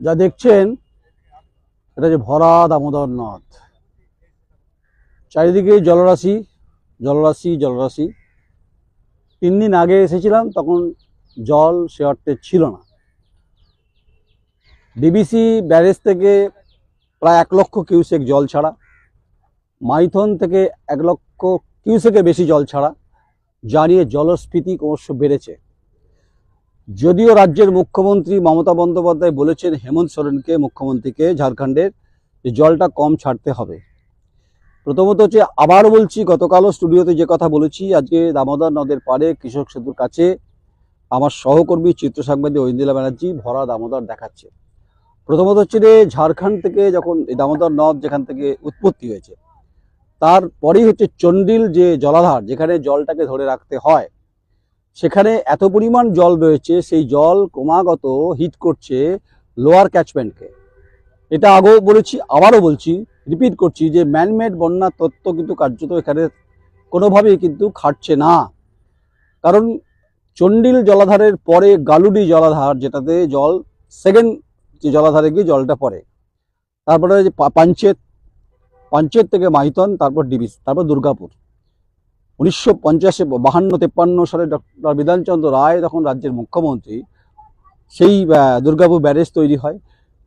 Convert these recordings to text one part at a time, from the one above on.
যা দেখছেন, এটা যে ভরা দামোদর নদ। চারিদিকে জলরাশি জলরাশি জলরাশি। তিন দিন আগে এসেছিলাম, তখন জল সে অর্থে ছিল না। ডিবিসি ব্যারেজ থেকে প্রায় এক লক্ষ কিউসেক জল ছাড়া, মাইথন থেকে এক লক্ষ কিউসেকের বেশি জল ছাড়া জানিয়ে জলস্ফীতি ক্রমশ বেড়েছে। যদিও রাজ্যের মুখ্যমন্ত্রী মমতা বন্দ্যোপাধ্যায় বলেছেন হেমন্ত সোরেনকে মুখ্যমন্ত্রীকে ঝাড়খণ্ডের যে জলটা কম ছাড়তে হবে। প্রথমত হচ্ছে আবার বলছি, গতকালও স্টুডিওতে যে কথা বলেছি, আজকে দামোদর নদের পাড়ে কৃষক সেতুর কাছে আমার সহকর্মী চিত্র সাংবাদিক ঐন্দিলা ব্যানার্জি ভরা দামোদর দেখাচ্ছে। প্রথমত হচ্ছে যে ঝাড়খণ্ড থেকে যখন এই দামোদর নদ যেখান থেকে উৎপত্তি হয়েছে, তারপরেই হচ্ছে চন্ডিল যে জলাধার, যেখানে জলটাকে ধরে রাখতে হয় সেখানে এত পরিমাণ জল রয়েছে, সেই জল ক্রমাগত হিট করছে লোয়ার ক্যাচমেন্টকে এটা আগেও বলেছি, আবারও বলছি রিপিট করছি যে ম্যানমেড বন্যা তত্ত্ব কিন্তু কার্যত এখানে কোনোভাবেই কিন্তু খাটছে না। কারণ চন্ডিল জলাধারের পরে গালুডি জলাধার যেটাতে জল সেকেন্ড যে জলাধারে গিয়ে জলটা পড়ে। তারপরে যে পাঞ্চেত পাঞ্চেত থেকে মাইথন, তারপর ডিবিস, তারপর দুর্গাপুর। উনিশশো পঞ্চাশে বাহান্ন তেপ্পান্ন সালে ডক্টর বিধানচন্দ্র রায় তখন রাজ্যের মুখ্যমন্ত্রী। সেই দুর্গাপুর ব্যারেজ তৈরি হয়।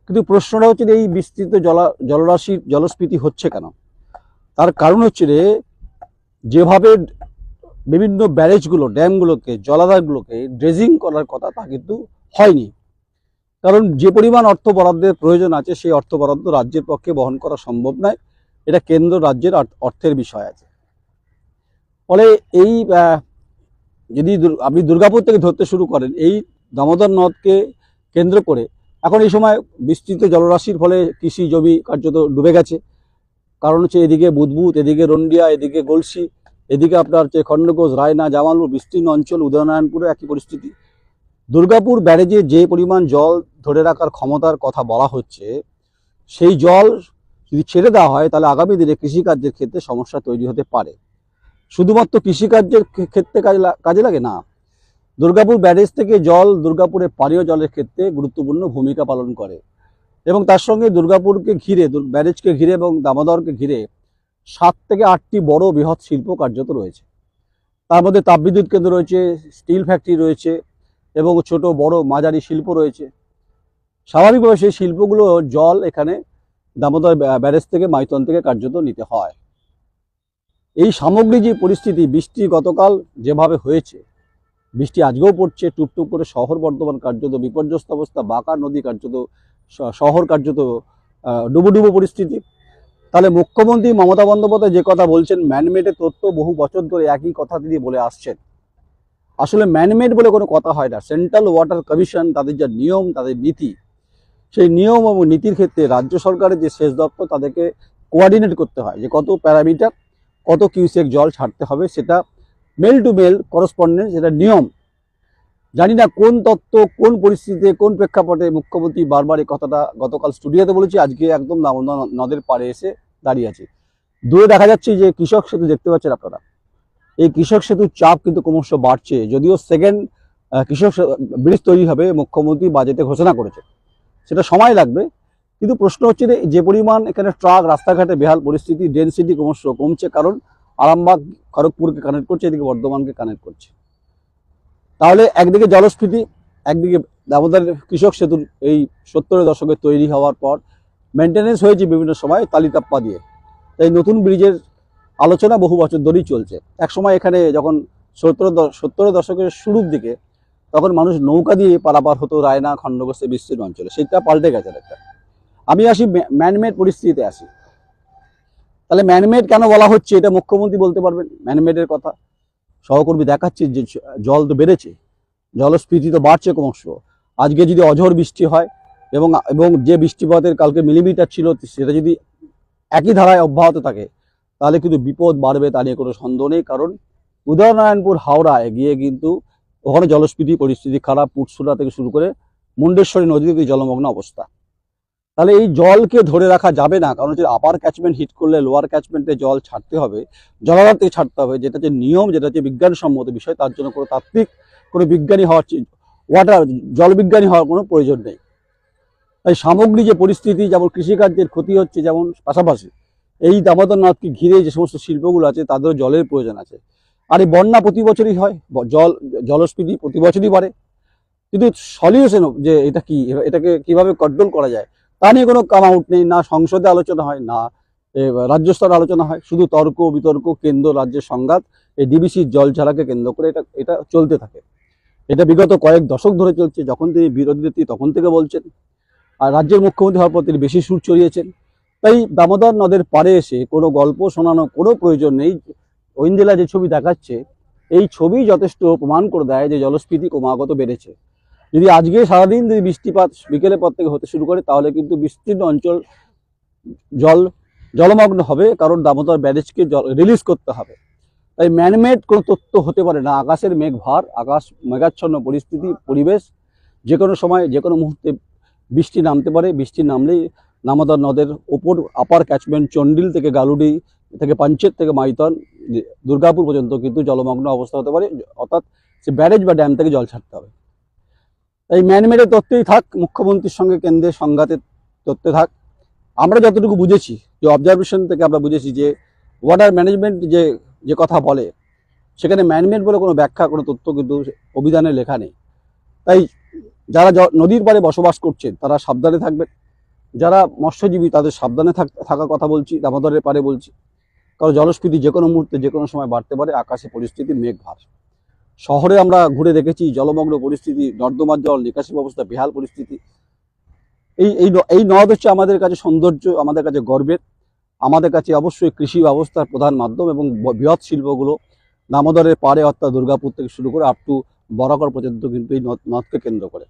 কিন্তু প্রশ্নটা হচ্ছে এই বিস্তৃত জলা জলরাশির জলস্ফীতি হচ্ছে কেন? তার কারণ হচ্ছে রে যেভাবে বিভিন্ন ব্যারেজগুলো, ড্যামগুলোকে, জলাধারগুলোকে ড্রেজিং করার কথা তা কিন্তু হয়নি। কারণ যে পরিমাণ অর্থ বরাদ্দের প্রয়োজন আছে, সেই অর্থ বরাদ্দ রাজ্যের পক্ষে বহন করা সম্ভব নয়। এটা কেন্দ্র রাজ্যের অর্থের বিষয় আছে। ফলে এই যদি আপনি দুর্গাপুর থেকে ধরতে শুরু করেন, এই দামোদর নদকে কেন্দ্র করে এখন এই সময় বিস্তৃত জলরাশির ফলে কৃষি জমি কার্যত ডুবে গেছে। কারণ হচ্ছে এদিকে বুদবুদ, এদিকে রন্ডিয়া এদিকে গলসি, এদিকে আপনার হচ্ছে খণ্ডঘোষ রায়না জামালপুর বিস্তীর্ণ অঞ্চল, উদয়নারায়ণপুরে একই পরিস্থিতি। দুর্গাপুর ব্যারেজে যে পরিমাণ জল ধরে রাখার ক্ষমতার কথা বলা হচ্ছে, সেই জল যদি ছেড়ে দেওয়া হয়, তাহলে আগামী দিনে কৃষিকার্যের ক্ষেত্রে সমস্যা তৈরি হতে পারে। শুধুমাত্র কৃষিকার্যের ক্ষেত্রে কাজে কাজে লাগে? না। দুর্গাপুর ব্যারেজ থেকে জল দুর্গাপুরের পানীয় জলের ক্ষেত্রে গুরুত্বপূর্ণ ভূমিকা পালন করে। এবং তার সঙ্গে দুর্গাপুরকে ঘিরে ব্যারেজকে ঘিরে এবং দামোদরকে ঘিরে সাত থেকে আটটি বড় বৃহৎ শিল্প কার্যত রয়েছে। তার মধ্যে তাপবিদ্যুৎ কেন্দ্র রয়েছে, স্টিল ফ্যাক্টরি রয়েছে এবং ছোট বড় মাঝারি শিল্প রয়েছে। স্বাভাবিকভাবে সেই শিল্পগুলো জল এখানে দামোদর ব্যারেজ থেকে মাইথন থেকে কার্যত নিতে হয়। এই সামগ্রিক যে পরিস্থিতি, বৃষ্টি গতকাল যেভাবে হয়েছে, বৃষ্টি আজকেও পড়ছে, টুপটুপ করে শহর বর্ধমান কার্যত বিপর্যস্ত অবস্থা, বাঁকা নদী কার্যত শহর কার্যত ডুবুডুবু পরিস্থিতি। তাহলে মুখ্যমন্ত্রী মমতা বন্দ্যোপাধ্যায় যে কথা বলছেন, ম্যানমেডের তথ্য বহু বছর ধরে একই কথা তিনি বলে আসছেন। আসলে ম্যানমেড বলে কোনো কথা হয় না। সেন্ট্রাল ওয়াটার কমিশন, তাদের যা নিয়ম, তাদের নীতি, সেই নিয়ম এবং নীতির ক্ষেত্রে রাজ্য সরকারের যে সেচ দপ্তর, তাদেরকে কোয়ার্ডিনেট করতে হয় যে কত প্যারামিটার কত কিউসেক জল ছাড়তে হবে সেটা মেল টু মেল করসপন্ডেন্স যেটা নিয়ম। জানি না কোন তত্ত্ব, কোন পরিস্থিতিতে, কোন প্রেক্ষাপটে মুখ্যমন্ত্রী বারবার এই কথাটা গতকাল স্টুডিওতে বলেছি, আজকে একদম নদের পাড়ে এসে দাঁড়িয়ে আছে। দূরে দেখা যাচ্ছে যে কৃষক সেতু দেখতে পাচ্ছেন আপনারা। এই কৃষক সেতুর চাপ কিন্তু ক্রমশ বাড়ছে, যদিও সেকেন্ড কৃষক ব্রিজ তৈরি হবে, মুখ্যমন্ত্রী বাজেটে ঘোষণা করেছে। সেটা সময় লাগবে কিন্তু প্রশ্ন হচ্ছে যে যে পরিমাণ এখানে ট্রাক, রাস্তাঘাটে বেহাল পরিস্থিতি ডেন্সিটি ক্রমশ কমছে কারণ আরামবাগ, খড়গপুরকে কানেক্ট করছে, এদিকে বর্ধমানকে কানেক্ট করছে। তাহলে একদিকে জলস্ফীতি, একদিকে দামোদর কৃষক সেতুর এই সত্তরের দশকে তৈরি হওয়ার পর মেনটেনেন্স হয়েছে বিভিন্ন সময় তালিতাপ্পা দিয়ে। তাই নতুন ব্রিজের আলোচনা বহু বছর ধরেই চলছে। এক সময় এখানে যখন সত্তর সত্তরের দশকের শুরুর দিকে তখন মানুষ নৌকা দিয়ে পারাপার হতো রায়না খণ্ডঘোষে বিস্তীর্ণ অঞ্চলে। সেটা পাল্টে গেছে একটা আমি আসি ম্যানমেড পরিস্থিতিতে আসি। তাহলে ম্যানমেড কেন বলা হচ্ছে? এটা মুখ্যমন্ত্রী বলতে পারবেন। ম্যানমেডের কথা সহকর্মী দেখাচ্ছে যে জল তো বেড়েছে, জলস্ফীতি তো বাড়ছে ক্রমশ। আজকে যদি অঝোর বৃষ্টি হয় এবং এবং যে বৃষ্টিপাতের কালকে মিলিমিটার ছিল সেটা যদি একই ধারায় অব্যাহত থাকে, তাহলে কিন্তু বিপদ বাড়বে, তা নিয়ে কোনো সন্দেহ নেই। কারণ উদয়নারায়ণপুর হাওড়ায় গিয়ে কিন্তু ওখানে জলস্ফীতি, পরিস্থিতি খারাপ পুটসুরা থেকে শুরু করে মুন্ডেশ্বরী নদীতে জলমগ্ন অবস্থা। তাহলে এই জলকে ধরে রাখা যাবে না, কারণ হচ্ছে আপার ক্যাচমেন্ট হিট করলে লোয়ার ক্যাচমেন্টে জল ছাড়তে হবে জলাধার থেকে ছাড়তে হবে, যেটা হচ্ছে নিয়ম, যেটা হচ্ছে বিজ্ঞানসম্মত বিষয়, তার জন্য কোনো তাত্ত্বিক, কোনো বিজ্ঞানী হওয়ার ওয়াটার জলবিজ্ঞানী হওয়ার কোনো প্রয়োজন নেই। তাই সামগ্রিক যে পরিস্থিতি, যেমন কৃষিকার্যের ক্ষতি হচ্ছে যেমন পাশাপাশি, এই দামোদর নদকে ঘিরে যে সমস্ত শিল্পগুলো আছে, তাদেরও জলের প্রয়োজন আছে। আর এই বন্যা প্রতি বছরই হয় জল, জলস্ফীতি প্রতি বছরই বাড়ে। কিন্তু সলিউশন যে এটা কি এটাকে কীভাবে কন্ট্রোল করা যায় তা নিয়ে কোনো কাম আউট নেই, না সংসদে আলোচনা হয়, না রাজ্য স্তরে আলোচনা হয়। শুধু তর্ক, বিতর্ক, কেন্দ্র, রাজ্যের সংঘাত, এই ডিবিসির জল ছাড়াকে কেন্দ্র করে এটা এটা চলতে থাকে। এটা বিগত কয়েক দশক ধরে চলছে। যখন তিনি বিরোধী নেত্রী তখন থেকে বলছেন। আর রাজ্যের মুখ্যমন্ত্রী হওয়ার পর তিনি বেশি সুর চড়িয়েছেন। তাই দামোদর নদের পাড়ে এসে কোনো গল্প শোনানো কোনো প্রয়োজন নেই। ঐন্দিলা যে ছবি দেখাচ্ছে, এই ছবি যথেষ্ট প্রমাণ করে দেয় যে জলস্ফীতি ক্রমাগত বেড়েছে। যদি আজকে সারাদিন যদি বৃষ্টিপাত বিকেলের পর থেকে হতে শুরু করে, তাহলে কিন্তু বিস্তীর্ণ অঞ্চল জল, জলমগ্ন হবে, কারণ দামোদর ব্যারেজকে জল রিলিজ করতে হবে। তাই ম্যানমেড কোনো তথ্য হতে পারে না। আকাশের মেঘ ভার আকাশ মেঘাচ্ছন্ন পরিস্থিতি, পরিবেশ যে কোনো সময় যে কোনো মুহূর্তে বৃষ্টি নামতে পারে। বৃষ্টি নামলেই দামোদর নদের ওপর আপার ক্যাচমেন্ট চন্ডিল থেকে গালুডি থেকে পাঞ্চেত থেকে মাইতন দুর্গাপুর পর্যন্ত কিন্তু জলমগ্ন অবস্থা হতে পারে। অর্থাৎ সে ব্যারেজ বা ড্যাম থেকে জল ছাড়তে হবে। এই ম্যানমেডের তথ্যই থাক, মুখ্যমন্ত্রীর সঙ্গে কেন্দ্রের সংঘাতের তথ্যে থাক। আমরা যতটুকু বুঝেছি, যে অবজারভেশন থেকে আমরা বুঝেছি যে ওয়াটার ম্যানেজমেন্ট যে যে কথা বলে, সেখানে ম্যানমেড বলে কোনো ব্যাখ্যা, কোনো তথ্য কিন্তু অভিধানে লেখা নেই। তাই যারা নদীর পাড়ে বসবাস করছেন, তারা সাবধানে থাকবেন। যারা মৎস্যজীবী, তাদের সাবধানে থাক, থাকার কথা বলছি, দামোদরের পারে বলছি। কারণ জলস্ফীতি যে কোনো মুহূর্তে যে কোনো সময় বাড়তে পারে, আকাশে পরিস্থিতি, মেঘ, ভার। শহরে আমরা ঘুরে দেখেছি জলমগ্ন পরিস্থিতি, নর্দমার জল, নিকাশি ব্যবস্থা, বেহাল পরিস্থিতি। এই এই এই নদ হচ্ছে আমাদের কাছে সৌন্দর্য, আমাদের কাছে গর্বের। আমাদের কাছে অবশ্যই কৃষি ব্যবস্থার প্রধান মাধ্যম এবং বৃহৎ শিল্পগুলো দামোদরের পাড়ে অর্থাৎ দুর্গাপুর থেকে শুরু করে আপ টু বরাকর পর্যন্ত কিন্তু এই নদ, নদকে কেন্দ্র করে।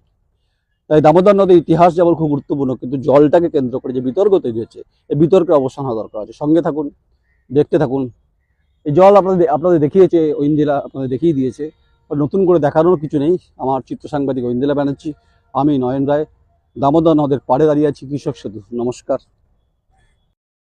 তাই দামোদর নদের ইতিহাস যেমন খুব গুরুত্বপূর্ণ, কিন্তু জলটাকে কেন্দ্র করে যে বিতর্ক তৈরি হচ্ছে, এই বিতর্কের অবসান হওয়া দরকার আছে। সঙ্গে থাকুন, দেখতে থাকুন। এই জল আপনাদের আপনাদের দেখিয়েছে ঐন্দিলা আপনাদের দেখিয়ে দিয়েছে। নতুন করে দেখানোর কিছু নেই। আমার চিত্র সাংবাদিক ঐন্দিলা ব্যানার্জি, আমি নয়ন রায়, দামোদর নদের পাড়ে দাঁড়িয়ে আছি। কৃষক সেতু। নমস্কার।